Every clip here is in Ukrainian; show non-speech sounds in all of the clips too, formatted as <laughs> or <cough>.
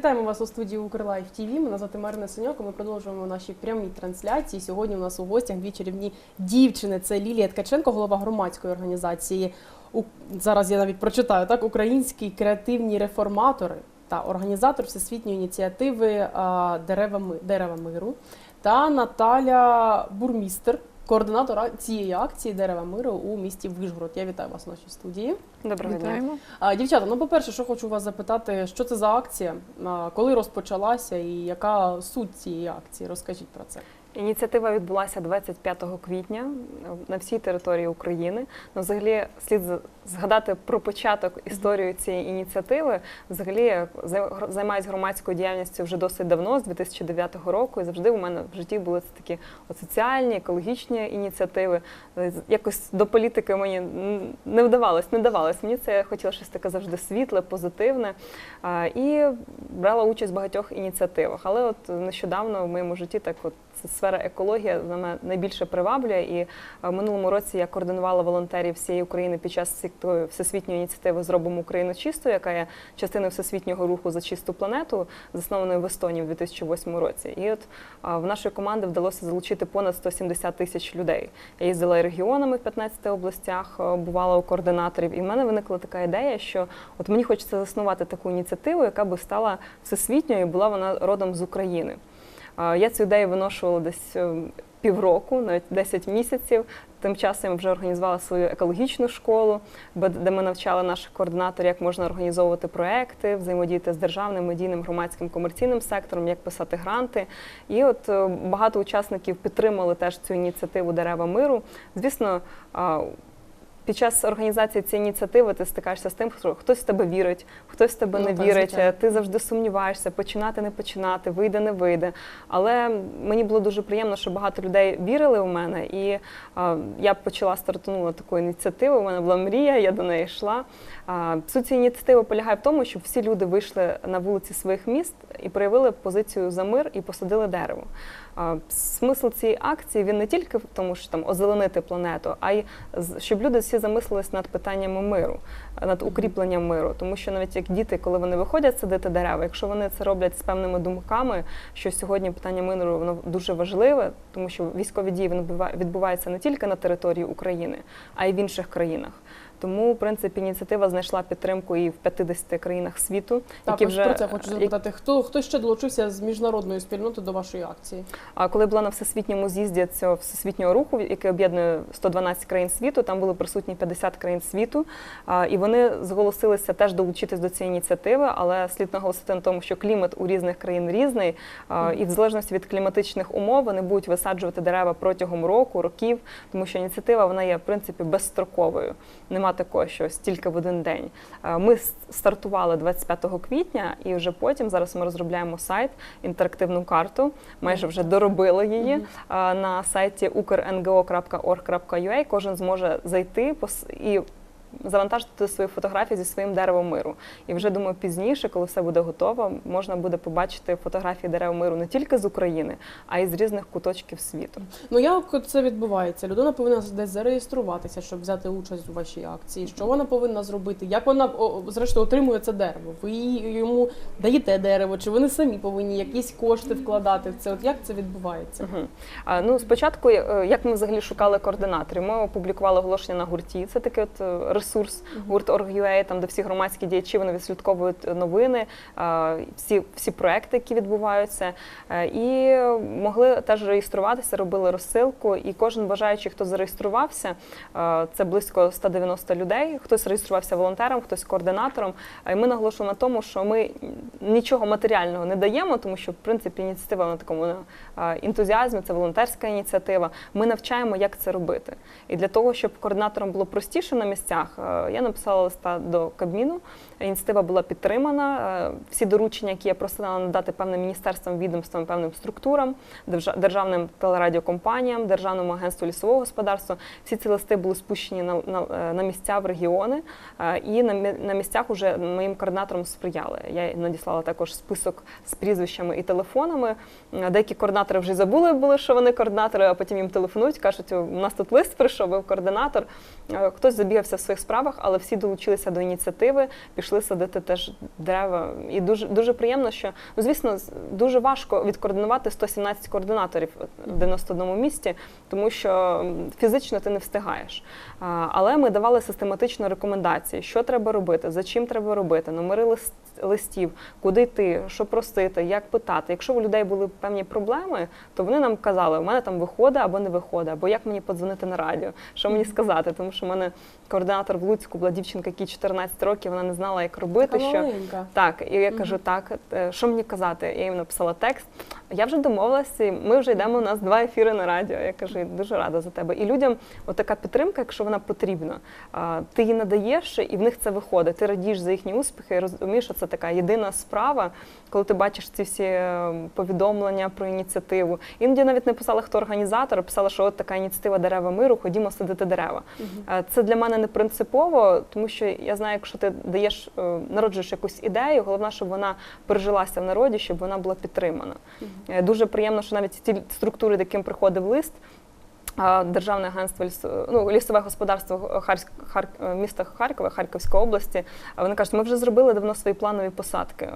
Вітаємо вас у студії Укрлайф ТВ. Мене звати Марина Синьок. Ми продовжуємо наші прямі трансляції. Сьогодні у нас у гостях дві чарівні дівчини. Це Лілія Ткаченко, голова громадської організації. У- Зараз я навіть прочитаю так: Українські креативні реформатори та організатор всесвітньої ініціативи Дерева миру та Наталя Бурмістер, координатор цієї акції Дерева миру у місті Вишгород. Я вітаю вас в нашій студії. Доброго дня. Вітаємо. А, Дівчата, ну по-перше, що хочу вас запитати, що це за акція, коли розпочалася і яка суть цієї акції? Розкажіть про це. Ініціатива відбулася 25 квітня на всій території України. Ну, взагалі, слід згадати про початок історію цієї ініціативи. Взагалі я займаюся громадською діяльністю вже досить давно, з 2009 року. І завжди у мене в житті були це такі соціальні, екологічні ініціативи. Е, Якось до політики мені не вдавалось, не давалось. Мені це я хотіла щось таке завжди світле, позитивне. І брала участь в багатьох ініціативах. Але от нещодавно в моєму житті так от ця сфера екологія вона найбільше приваблює. І е, в минулому році я координувала волонтерів всієї України під час такої всесвітньої ініціативи Зробимо Україну чистою, яка є частиною всесвітнього руху за чисту планету, заснованої в Естонії в 2008 році. І от в нашої команди вдалося залучити понад 170 тисяч людей. Я їздила регіонами в 15 областях, е, бувала у координаторів, і в мене виникла така ідея, що от мені хочеться заснувати таку ініціативу, яка би стала всесвітньою, і була вона родом з України. Я цю ідею виношувала десь е, півроку, навіть 10 місяців. Тим часом я вже організувала свою екологічну школу, де ми навчали наших координаторів, як можна організовувати проекти, взаємодіяти з державним, медійним, громадським комерційним сектором, як писати гранти. І от е, багато учасників підтримали теж цю ініціативу Дерева миру. Звісно, під час організації цієї ініціативи ти стикаєшся з тим, що хтось в тебе вірить, хтось в тебе Ну, не так, вірить. звичайно. Ти завжди сумніваєшся, починати, не починати, вийде, не вийде. Але мені було дуже приємно, що багато людей вірили в мене, і а, я почала стартанула таку ініціативу. У мене була мрія, я до неї йшла. А, суть цієї ініціативи полягає в тому, щоб всі люди вийшли на вулиці своїх міст і проявили позицію за мир і посадили дерево. Смисл цієї акції він не тільки в тому, що там озеленити планету, а й щоб люди всі замислились над питаннями миру, над укріпленням миру. Тому що навіть як діти, коли вони виходять садити дерева, якщо вони це роблять з певними думками, що сьогодні питання миру воно дуже важливе, тому що військові дії відбуваються не тільки на території України, а й в інших країнах. Тому, в принципі, ініціатива знайшла підтримку і в 50 країнах світу, Так, які вже про це хочу запитати. Хто хто ще долучився з міжнародної спільноти до вашої акції? А коли була на всесвітньому з'їзді цього всесвітнього руху, який об'єднує 112 країн світу, там були присутні 50 країн світу, і вони зголосилися теж долучитись до цієї ініціативи, але слід наголосити на тому, що клімат у різних країн різний, і в залежності від кліматичних умов вони будуть висаджувати дерева протягом року, років, тому що ініціатива вона є в принципі безстроковою. Нема такого, що стільки в один день. Ми стартували 25 квітня, і вже потім зараз ми розробляємо сайт, інтерактивну карту. Майже вже доробили її а, на сайті ukr.ngo.org.ua. Кожен зможе зайти і завантажити свої фотографії зі своїм деревом миру. І вже думаю, пізніше, коли все буде готово, можна буде побачити фотографії дерев миру не тільки з України, а й з різних куточків світу. Ну як це відбувається? Людина повинна десь зареєструватися, щоб взяти участь у вашій акції. Що вона повинна зробити? Як вона зрештою отримує це дерево? Ви йому даєте дерево, чи вони самі повинні якісь кошти вкладати в це? От як це відбувається? Мгм. А, Ну, спочатку, е, як ми взагалі шукали координаторів, ми опублікували оголошення на гурті. Це такий от е, ресурс гурт.org.ua, там де всі громадські діячі вони відслідковують новини, всі, всі проекти, які відбуваються, Е, і могли теж реєструватися, робили розсилку. І кожен бажаючий, хто зареєструвався, е, це близько 190 людей. Хтось реєструвався волонтером, хтось координатором. І ми наголошуємо на тому, що ми нічого матеріального не даємо, тому що в принципі ініціатива на такому ентузіазмі, це волонтерська ініціатива. Ми навчаємо, як це робити. І для того, щоб координаторам було простіше на місцях, е, я написала листа до Кабміну. Ініціатива була підтримана. Е, Всі доручення, які я просила надати певним міністерствам, відомствам, певним структурам, держа- державним телерадіокомпаніям, державному агентству лісового господарства, всі ці листи були спущені на, на, е, на місця в регіони, е, і на, на місцях уже моїм координаторам сприяли. Я надіслала також список з прізвищами і телефонами. Деякі координатори вже забули були, що вони координатори, а потім їм телефонують, кажуть, у нас тут лист прийшов, ви координатор. Хтось забігався в своїх справах, але всі долучилися до ініціативи, пішли садити теж дерева. І дуже дуже приємно, що ну звісно, дуже важко відкоординувати 117 координаторів в 91 місті, тому що фізично ти не встигаєш. Але ми давали систематично рекомендації, що треба робити, за чим треба робити, номери лист- листів, куди йти, що просити, як питати. Якщо у людей були певні проблеми, то вони нам казали, у мене там виходить або не виходить, або як мені подзвонити на радіо, що мені сказати, тому що в мене координатор в Луцьку була дівчинка, якій 14 років, вона не знала, як робити. Така що маленька. так, і я кажу, так, е, що мені казати? Я їм написала текст. Я вже домовилася, ми вже йдемо. У нас два ефіри на радіо. Я кажу, я дуже рада за тебе. І людям отака підтримка, якщо вона потрібна, ти її надаєш, і в них це виходить. Ти радієш за їхні успіхи, розумієш, що це така єдина справа, коли ти бачиш ці всі е, повідомлення про ініціативу. Іноді навіть не писали, хто організатор, а писали, що от така ініціатива дерева миру, ходімо садити дерева. Е, Це для мене не принципово, тому що я знаю, якщо ти даєш, е, народжуєш якусь ідею, головне, щоб вона пережилася в народі, щоб вона була підтримана. Е, Дуже приємно, що навіть ті структури, до яким приходив лист. Державне агентство ну, лісове господарство Хар... міста Харкова, Харківської області. Вони кажуть, ми вже зробили давно свої планові посадки.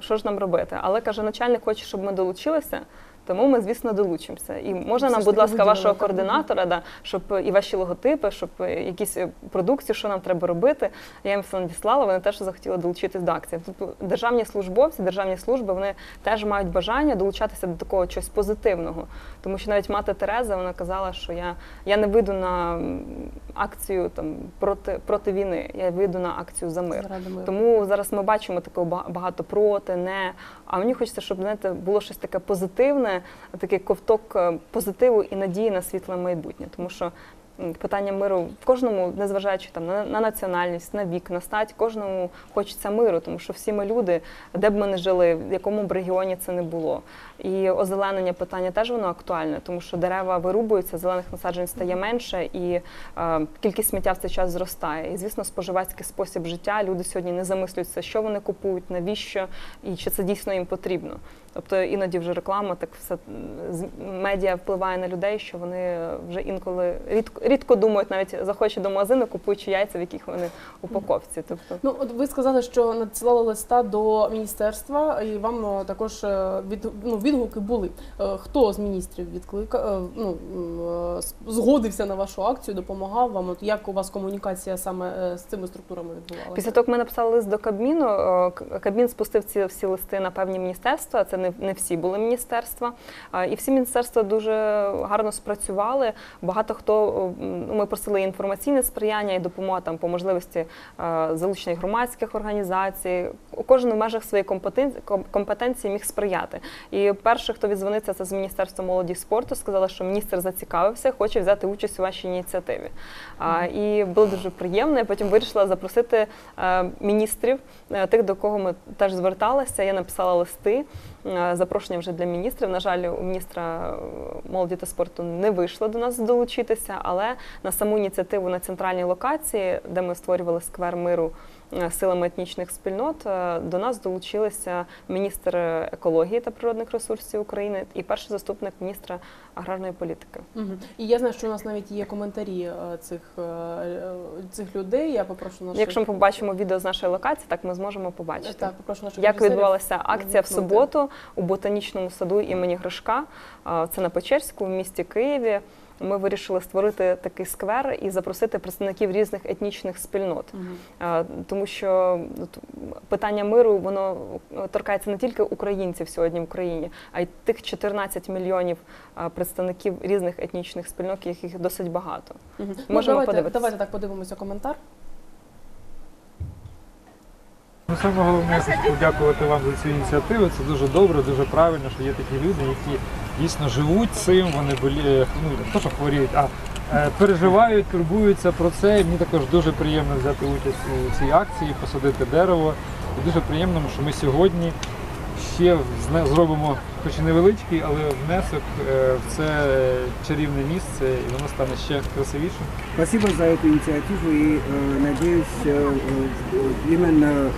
Що ж нам робити? Але каже, начальник хоче, щоб ми долучилися. Тому ми, звісно, долучимося. І можна нам, будь ласка, вашого координатора, да, щоб і ваші логотипи, щоб якісь е, продукції, що нам треба робити. Я їм все надіслала, вони теж захотіли долучитись до акції. Тобто державні службовці, державні служби вони теж мають бажання долучатися до такого чогось позитивного. Тому що навіть мати Тереза вона казала, що я, я не вийду на акцію там проти, проти війни, я вийду на акцію за мир. Тому зараз ми бачимо такого багато проти, не. А мені хочеться, щоб знаєте, було щось таке позитивне, такий ковток е, позитиву і надії на світле майбутнє. Тому що питання миру в кожному, незважаючи там на, на національність, на вік, на стать, кожному хочеться миру, тому що всі ми люди, де б ми не жили, в якому б регіоні це не було. І озеленення питання теж воно актуальне, тому що дерева вирубуються, зелених насаджень стає менше, і е, кількість сміття в цей час зростає. І звісно, споживацький спосіб життя. Люди сьогодні не замислюються, що вони купують, навіщо і чи це дійсно їм потрібно. Тобто іноді вже реклама, так все медіа впливає на людей, що вони вже інколи рідко рідко думають, навіть заходячи до магазину, купуючи яйця, в яких вони упаковці. Тобто Ну, от ви сказали, що надсилали листа до міністерства, і вам е, також е, від, ну, відгуки були. Е, Хто з міністрів відклика, е, ну, згодився на вашу акцію, допомагав вам? От як у вас комунікація саме з цими структурами відбувалася? Після того, як ми написали лист до Кабміну, Кабмін спустив ці всі листи на певні міністерства. Це не, не всі були міністерства. І всі міністерства дуже гарно спрацювали. Багато хто ми просили інформаційне сприяння і допомога там по можливості е, залучення громадських організацій. Кожен в межах своєї компетенції, міг сприяти. І перше, хто відзвонився, це з міністерства молоді спорту. Сказали, що міністр зацікавився, хоче взяти участь у вашій ініціативі. І було дуже приємно. Я потім вирішила запросити е, міністрів, е, тих, до кого ми теж зверталися. Я написала листи. Е, Запрошення вже для міністрів. На жаль, у міністра е, молоді та спорту не вийшло до нас долучитися, але на саму ініціативу на центральній локації, де ми створювали сквер миру силами етнічних спільнот, е, до нас долучилися міністр екології та природних ресурсів України і перший заступник міністра аграрної політики. Мгм. І я знаю, що у нас навіть є коментарі е, цих, е, е, цих людей. Я попрошу наших... Якщо ми побачимо відео з нашої локації, так ми зможемо побачити. так, попрошу наших Як відбувалася акція в суботу у ботанічному саду імені Гришка? Це на Печерську, в місті Києві. Ми вирішили створити такий сквер і запросити представників різних етнічних спільнот. А, Тому що питання миру воно торкається не тільки українців сьогодні в Україні, а й тих 14 мільйонів представників різних етнічних спільнот, яких досить багато. Мгм. Можемо ну, давайте, подивитися. давайте так подивимося коментар. Ну, саме головне я хочу подякувати вам за цю ініціативу. Це дуже добре, дуже правильно, що є такі люди, які дійсно живуть цим, вони болі... ну, не то, що хворіють, а е, переживають, турбуються про це. І мені також дуже приємно взяти участь у цій акції, посадити дерево. І дуже приємно, що ми сьогодні ще зне- зробимо, хоч і невеличкий, але внесок е, в це чарівне місце, і воно стане ще красивішим. Спасибо за эту инициативу и э, надеюсь э, э, именно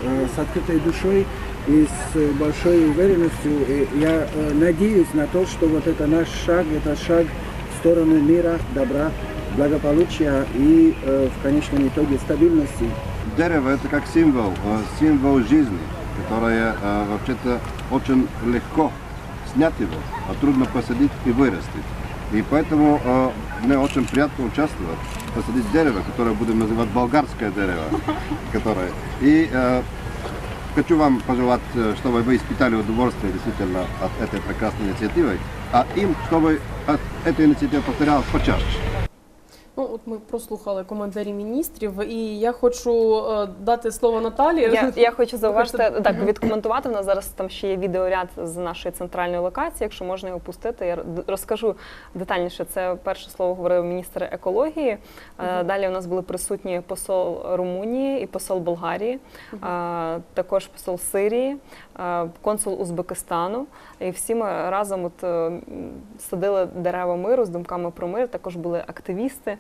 э, и с большой уверенностью э, я э, надеюсь на то, что вот это наш шаг, это шаг в сторону мира, добра благополучия и э, в конечном итоге стабильности. Дерево это как символ, э, символ жизни, которое э, вообще-то очень легко снять его, а трудно посадить и вырастить. И поэтому э, мне очень приятно участвовать, посадить дерево, которое будем называть болгарское дерево, <laughs> которое. И э, хочу вам пожелать, э, чтобы вы испытали удовольствие действительно от этой прекрасной инициативы, а им, чтобы от этой инициативы повторялась почаще. Ну, от ми прослухали коментарі міністрів, і я хочу е, дати слово Наталі. Я, я хочу <laughs> зауважити, так, відкоментувати. У нас зараз там ще є відеоряд з нашої центральної локації. Якщо можна його пустити, я розкажу детальніше. Це перше слово говорив міністр екології. Е, Далі у нас були присутні посол Румунії і посол Болгарії, е, також посол Сирії, е, консул Узбекистану. І всі ми разом от, садили дерева миру з думками про мир. Також були активісти.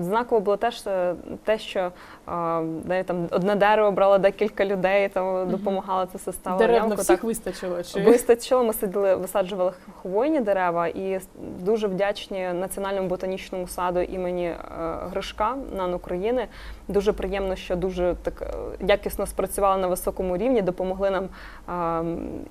Знаково було теж е, те, що е, навіть там одне дерево брало декілька людей, там допомагало це все ставило Дерев на всіх Так, вистачило. Чи... Вистачило, ми сиділи, висаджували хвойні дерева і дуже вдячні Національному ботанічному саду імені е, Гришка НАН України. Дуже приємно, що дуже так е, якісно спрацювали на високому рівні, допомогли нам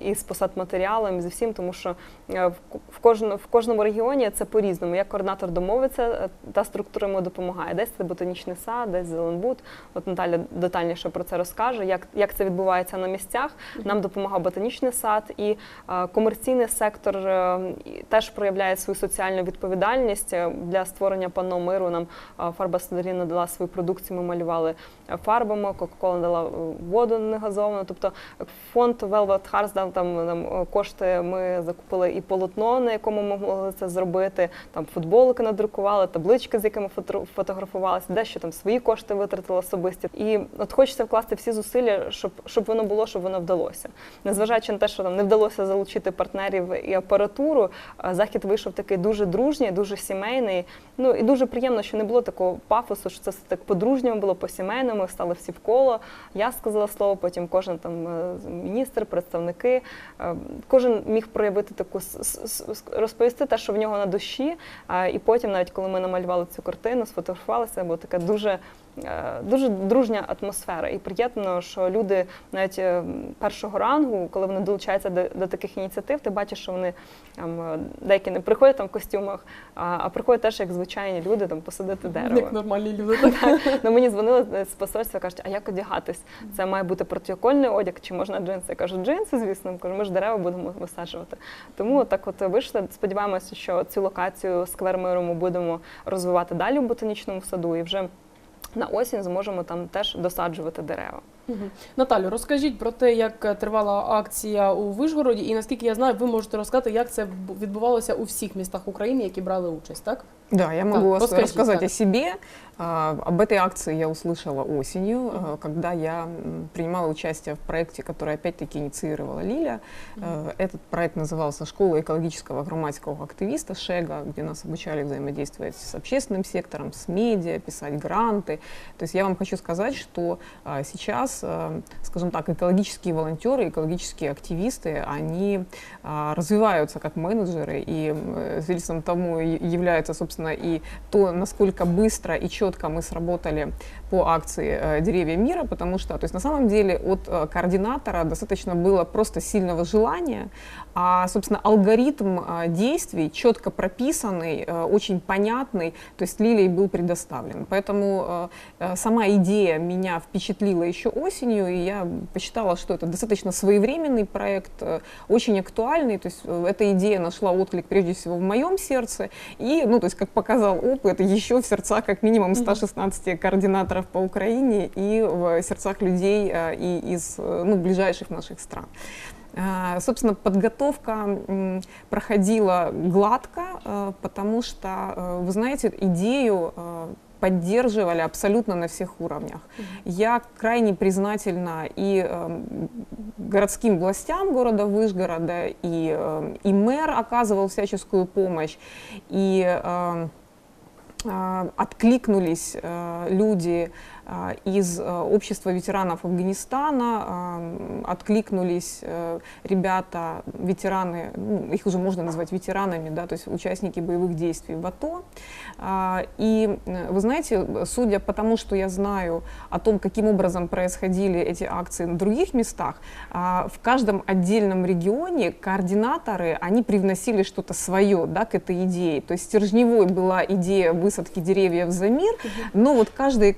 е, і з посадматеріалом, і зі всім, тому що е, в ко- в кожному, в кожному регіоні це по-різному. Як координатор домовиться, е, та структура йому допомагає. Десь це ботанічний сад, десь Зеленбуд. От Наталя детальніше про це розкаже, як, як це відбувається на місцях. Нам допомагав ботанічний сад і е, комерційний сектор е, теж проявляє свою соціальну відповідальність Е, для створення панно миру. Нам е, фарба Сидоріна дала свою продукцію. Ми малювали фарбами. Кока-кола дала воду негазовану. Тобто фонд Velvet Hearts дав там нам кошти. Ми закупили і полотно, на якому ми могли це зробити. Там футболки надрукували, таблички, з якими фото- фотографувалися, дещо там свої кошти витратили особисті. І от хочеться вкласти всі зусилля, щоб, щоб воно було, щоб воно вдалося. Незважаючи на те, що там не вдалося залучити партнерів і апаратуру, захід вийшов такий дуже дружній, дуже сімейний. Ну і дуже приємно, що не було такого пафосу, що це все так по-дружньому було, по-сімейному, стали всі в коло. Я сказала слово, потім кожен там е, міністр, представники. Е, Кожен міг проявити таку розповісти те, що в нього на душі. І потім, навіть коли ми намалювали цю картину, сфотографувалися, бо така дуже. Е, Дуже дружня атмосфера, і приємно, що люди навіть е, першого рангу, коли вони долучаються до, до таких ініціатив, ти бачиш, що вони там е, деякі не приходять там в костюмах, а, а приходять теж як звичайні люди там посадити дерево. Як нормальні люди. <laughs> Так? Ну, мені дзвонили з посольства, кажуть, а як одягатись? Це має бути протиокольний одяг, чи можна джинси? Я кажу, джинси, звісно. Кажу, ми ж дерева будемо висаджувати. Тому так от вийшли. Сподіваємося, що цю локацію сквер миру ми будемо розвивати далі в ботанічному саду і вже на осінь зможемо там теж досаджувати дерева. Угу. Наталю, розкажіть про те, як тривала акція у Вишгороді, і наскільки я знаю, ви можете розказати, як це відбувалося у всіх містах України, які брали участь, так? Да, я могу Так, вас расскажите, рассказать да. о себе. А, Об этой акции я услышала осенью, а, когда я принимала участие в проекте, который опять-таки инициировала Лиля. Э, Этот проект назывался «Школа экологического громадского активиста» ШЕГА, где нас обучали взаимодействовать с общественным сектором, с медиа, писать гранты. То есть я вам хочу сказать, что а, сейчас, а, скажем так, экологические волонтеры, экологические активисты, они а, развиваются как менеджеры, и э, свидетельством тому является, собственно, и то, насколько быстро и четко мы сработали по акции э, «Деревья мира», потому что, то есть на самом деле от э, координатора достаточно было просто сильного желания, а, собственно, алгоритм э, действий четко прописанный, очень понятный, то есть Лилией был предоставлен. Поэтому сама идея меня впечатлила еще осенью, и я посчитала, что это достаточно своевременный проект, очень актуальный, то есть эта идея нашла отклик прежде всего в моем сердце, и, ну, то есть, как показал опыт, еще в сердцах как минимум 116 координаторов по Украине и в сердцах людей э, и из э, ну, ближайших наших стран. А, Собственно, подготовка проходила гладко, э, потому что, э, вы знаете, идею э, поддерживали абсолютно на всех уровнях. Я крайне признательна и э, городским властям города Выжгорода, и, э, и мэр оказывал всяческую помощь, и э, э, откликнулись э, люди из э, общества ветеранов Афганистана ам, откликнулись э, ребята, ветераны, ну, их уже можно назвать ветеранами, да, то есть участники боевых действий в АТО. И э, вы знаете, судя по тому, что я знаю о том, каким образом происходили эти акции на других местах, в каждом отдельном регионе координаторы, они привносили что-то свое да, к этой идее. То есть стержневой была идея высадки деревьев за мир, но вот каждые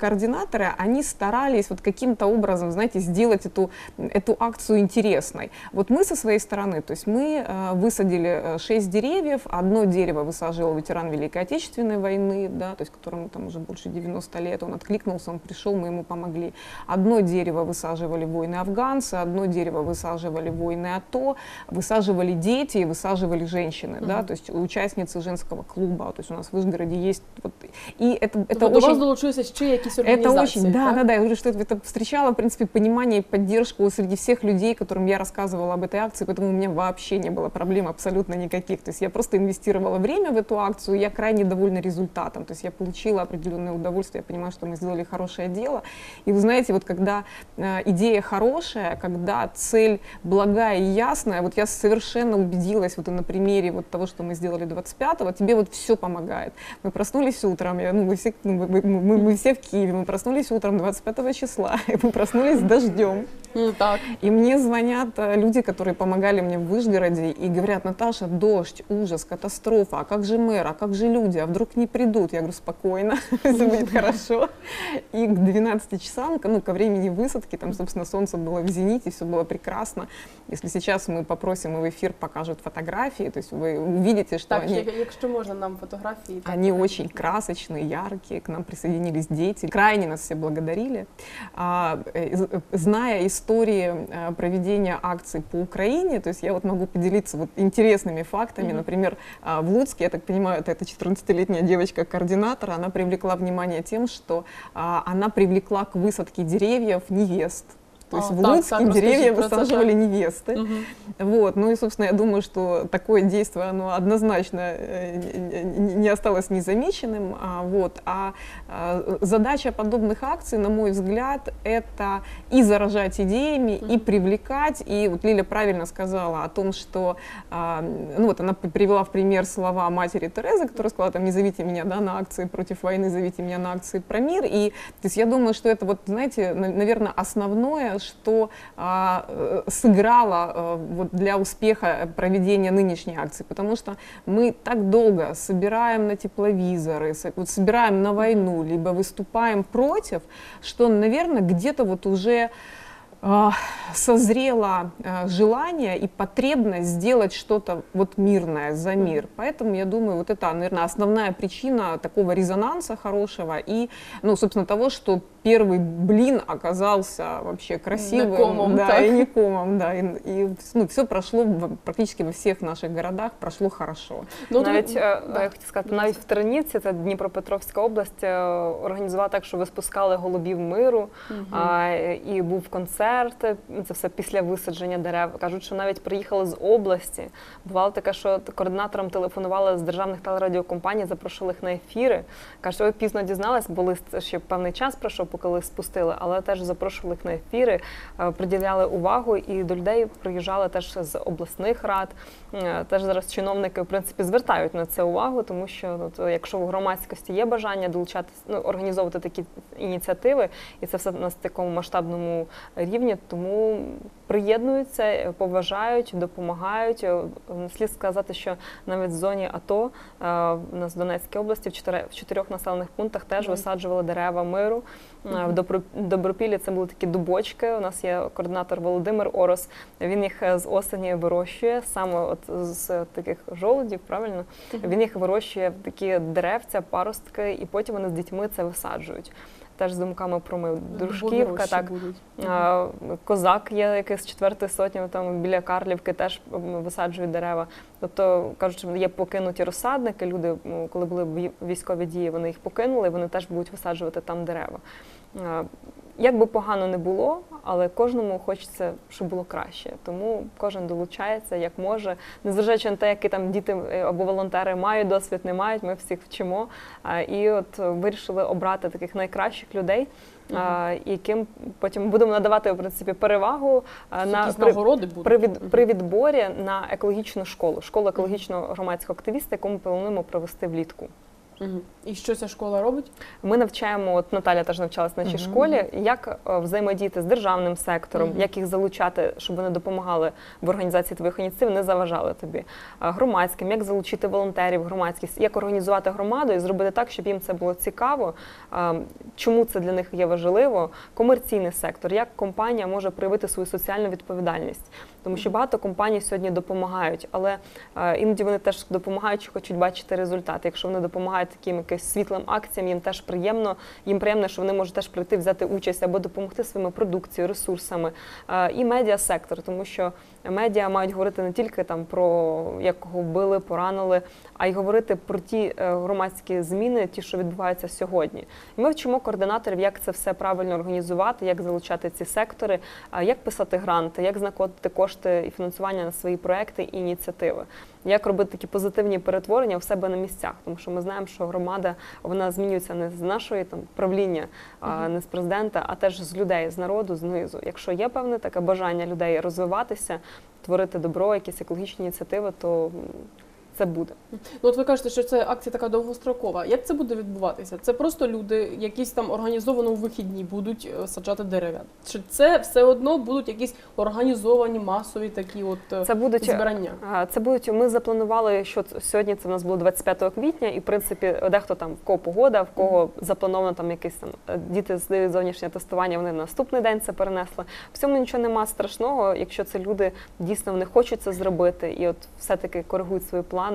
координаторы, они старались вот каким-то образом, знаете, сделать эту, эту акцию интересной. Вот мы со своей стороны, то есть мы э, высадили э, шесть деревьев, одно дерево высаживал ветеран Великой Отечественной войны, да, то есть которому там уже больше 90 лет, он откликнулся, он пришел, мы ему помогли. Одно дерево высаживали воины-афганцы, одно дерево высаживали воины АТО, высаживали дети и высаживали женщины, да, то есть участницы женского клуба, то есть у нас в Вышгороде есть вот, и это, это Тобто до вас очень... долучилися ще якісь Это організації. очень, да, так? да, да. Я говорю, что это, это встречало, в принципе, понимание и поддержку среди всех людей, которым я рассказывала об этой акции, поэтому у меня вообще не было проблем абсолютно никаких. То есть я просто инвестировала время в эту акцию, и я крайне довольна результатом. То есть я получила определенное удовольствие, я понимаю, что мы сделали хорошее дело. И вы знаете, вот когда э, идея хорошая, когда цель благая и ясная, вот я совершенно убедилась вот и на примере вот того, что мы сделали 25-го, тебе вот все помогает. Мы проснулись утром, я, ну, мы, все, ну, мы, мы- мы- мы все в Киеве, мы проснулись утром 25 числа, <laughs> и мы проснулись с дождем. Ну, так. И мне звонят э, люди, которые помогали мне в Вышгороде, и говорят, Наташа, дождь, ужас, катастрофа, а как же мэр, а как же люди, а вдруг не придут? Я говорю, спокойно, <laughs> все будет хорошо. И к 12 часам, ну, ко времени высадки, там, собственно, солнце было в зените, все было прекрасно. Если сейчас мы попросим, и в эфир покажут фотографии, то есть вы увидите, что Так, они... як- якщо можна нам фотографії. так, Они покажіть. очень красочные, яркие, к нам присоединились дети, крайне нас все благодарили. А, э, з- э, зная истории э, проведения акций по Украине, то есть я вот могу поделиться вот интересными фактами. Мгм. Например, а, в Луцке, я так понимаю, это эта 14-летняя девочка-координатор, она привлекла внимание тем, что а, она привлекла к высадке деревьев невест. То есть А, в так, Луцке так, деревья высаживали невесты. Мгм. Вот, ну и, собственно, я думаю, что такое действие, оно однозначно э, не- осталось незамеченным. А, Вот. А а, задача подобных акций, на мой взгляд, это и заражать идеями, и Мгм. привлекать. И вот Лиля правильно сказала о том, что, а, ну вот она привела в пример слова матери Терезы, которая сказала, там, не зовите меня да, на акции против войны, зовите меня на акции про мир. И то есть я думаю, что это вот, знаете, наверное, основное, что а, э, сыграло э, вот для успеха проведения нынешней акции, потому что мы так долго собираем на тепловизоры, вот собираем на войну, либо выступаем против, что, наверное, где-то вот уже а, созрело а, желание и потребность сделать что-то вот мирное за мир. Поэтому я думаю, вот это, наверное, основная причина такого резонанса хорошего и, ну, собственно, того, что первый блин оказался вообще красивым, комом, да, так. и не комом, да, и, и, ну, все прошло в- практически во всех наших городах прошло хорошо. Ну, навіть е, да. я хотів сказати, навіть в Тернівці, це Дніпропетровська область, е, організувала так, що ви спускали голубів миру, Мгм. а, і був концерт. Це все після висадження дерев. Кажуть, що навіть приїхали з області. Бувало таке, що координаторам телефонували з державних телерадіокомпаній, запрошували їх на ефіри. Кажуть, ви пізно дізнались, бо лист ще певний час пройшов, лист спустили, але теж запрошували їх на ефіри, е, приділяли увагу, і до людей приїжджали теж з обласних рад. Е, Теж зараз чиновники в принципі звертають на це увагу, тому що ну, то, якщо в громадськості є бажання долучатися, ну, організовувати такі ініціативи, і це все на такому масштабному рівні, тому приєднуються, е, поважають, допомагають. Слід сказати, що навіть в зоні АТО в нас в Донецькій області в чотирьох населених пунктах теж висаджували дерева миру. Е, В Добропіллі це були такі дубочки. У нас є координатор Володимир Орос. Він їх е, з осені вирощує саме от з таких жолудів, правильно? Він їх вирощує в такі деревця, паростки, і потім вони з дітьми це висаджують. Теж з думками про мир. Дружківка, так. А, Козак є якийсь з четвертої сотні, там біля Карлівки теж висаджують дерева. Тобто кажуть, що є покинуті розсадники. Люди, коли були вій- військові дії, вони їх покинули, вони теж будуть висаджувати там дерева. Як би погано не було, але кожному хочеться, щоб було краще. Тому кожен долучається як може, незважаючи на те, які там діти е, або волонтери мають досвід, не мають. Ми всіх вчимо. І от вирішили обрати таких найкращих людей. а, яким потім будемо надавати в принципі перевагу а, на при- нагороди будуть. при, від, при відборі на екологічну школу, школу екологічного громадського активіста, яку ми плануємо провести влітку. І що ця школа робить? Ми навчаємо, от Наталя теж навчалась в нашій Мгм. школі, як е, взаємодіяти з державним сектором, Мгм. як їх залучати, щоб вони допомагали в організації твоїх ініціатив, не заважали тобі. Громадським, як залучити волонтерів, громадськість, як організувати громаду і зробити так, щоб їм це було цікаво. Чому це для них є важливо? Комерційний сектор, як компанія може проявити свою соціальну відповідальність, тому що багато компаній сьогодні допомагають, але е, іноді вони теж допомагають, чи хочуть бачити результати. Якщо вони допомагають таким якимось світлим акціям, їм теж приємно. Їм приємно, що вони можуть теж прийти, взяти участь або допомогти своїми продукцією, ресурсами. Е, І медіасектор, тому що медіа мають говорити не тільки там про як кого вбили, поранили, а й говорити про ті е, громадські зміни, ті, що відбуваються сьогодні. І ми вчимо координаторів, як це все правильно організувати, як залучати ці сектори, як писати гранти, як знаходити кошти і фінансування на свої проекти і ініціативи, як робити такі позитивні перетворення в себе на місцях, тому що ми знаємо, що громада вона змінюється не з нашої там правління, а не з президента, а теж з людей, з народу, знизу. Якщо є певне таке бажання людей розвиватися, творити добро, якісь екологічні ініціативи, то це буде. Ну, от ви кажете, що це акція така довгострокова. Як це буде відбуватися? Це просто люди, якісь там організовано у вихідні будуть е, саджати дерева. Чи це все одно будуть якісь організовані масові такі от е, Це будуть збирання? Це будуть. Ми запланували, що сьогодні це в нас було 25 квітня, і в принципі дехто там в кого погода, в кого заплановано там якийсь там е, діти здають зовнішнє тестування. Вони на наступний день це перенесли. В цьому нічого нема страшного, якщо це люди дійсно вони хочуть це зробити, і от все-таки коригують свої плани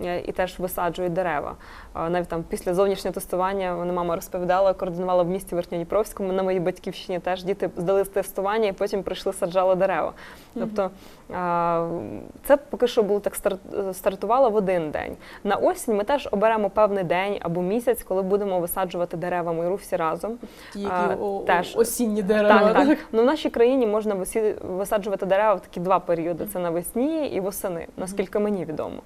е, і теж висаджують дерева. Навіть там після зовнішнього тестування мене мама розповідала, координувала в місті Верхньодніпровському. На моїй батьківщині теж діти здали тестування і потім прийшли саджали дерева. Тобто це поки що було так стартувало в один день. На осінь ми теж оберемо певний день або місяць, коли будемо висаджувати дерева миру всі разом. Які теж. осінні дерева. Так, так. Ну в нашій країні можна висаджувати дерева в такі два періоди: це навесні і восени, наскільки мені відомо.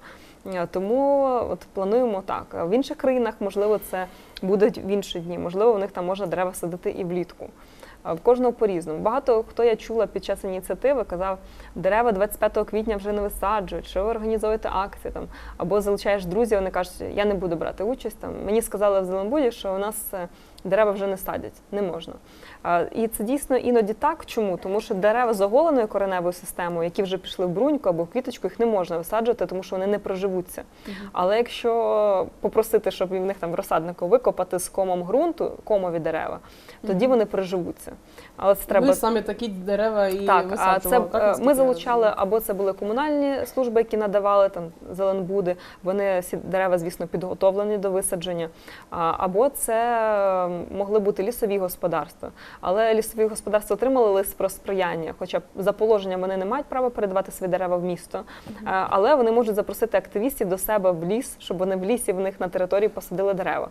Тому от плануємо так. В інших країнах, можливо, це будуть в інші дні. Можливо, в них там можна дерева садити і влітку. В кожного по-різному. Багато хто я чула під час ініціативи, казав, дерева 25 квітня вже не висаджують, що ви організуєте акції там, або залучаєш друзів, вони кажуть, я не буду брати участь. Там мені сказали в Зеленбуді, що у нас е, дерева вже не садять, не можна. І це дійсно іноді так. Чому? Тому що дерева з оголеною кореневою системою, які вже пішли в бруньку або в квіточку, їх не можна висаджувати, тому що вони не проживуться. Але якщо попросити, щоб в них там розсаднику викопати з комом ґрунту, комові дерева, тоді вони проживуться. Але це треба Ви самі такі дерева і так, а це так, е, ми залучали або це були комунальні служби, які надавали там зеленбуди. Вони всі дерева, звісно, підготовлені до висадження. Або це могли бути лісові господарства. Але лісові господарства отримали лист про сприяння, хоча за положенням вони не мають права передавати свої дерева в місто. Е, Але вони можуть запросити активістів до себе в ліс, щоб вони в лісі в них на території посадили дерева.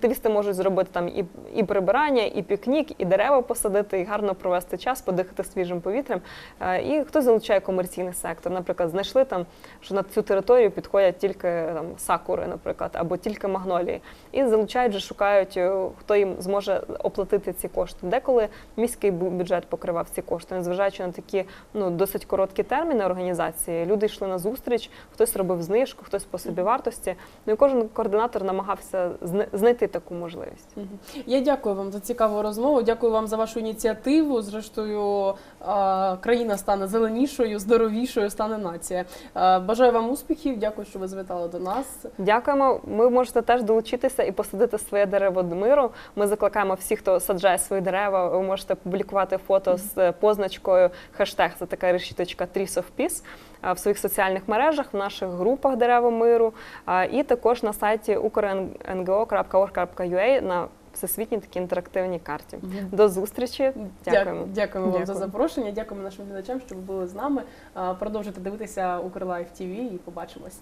Активісти можуть зробити там і, і прибирання, і пікнік, і дерева посадити, і гарно провести час, подихати свіжим повітрям. Е, І хтось залучає комерційний сектор. Наприклад, знайшли там, що на цю територію підходять тільки там сакури, наприклад, або тільки магнолії. І залучають вже шукають, е, хто їм зможе оплатити ці кошти. Деколи міський бюджет покривав ці кошти, незважаючи на такі ну досить короткі терміни організації. Люди йшли на зустріч, хтось робив знижку, хтось по собі вартості. Ну і кожен координатор намагався знайти таку можливість. Я дякую вам за цікаву розмову. Дякую вам за вашу ініціативу. Зрештою, країна стане зеленішою, здоровішою, стане нація. Бажаю вам успіхів. Дякую, що ви завітали до нас. Дякуємо. Ви можете теж долучитися і посадити своє дерево до миру. Ми закликаємо всіх, хто саджає свої дерева. Ви можете публікувати фото з позначкою хештег. Це така решіточка Trees of Peace в своїх соціальних мережах, в наших групах дерева миру, і також на сайті ukrango.org.ua на всесвітній такій інтерактивній карті. До зустрічі. Дякуємо. Дякуємо вам за запрошення. Дякуємо нашим глядачам, що ви були з нами. Продовжуйте дивитися Укрлайф ТВ і побачимось.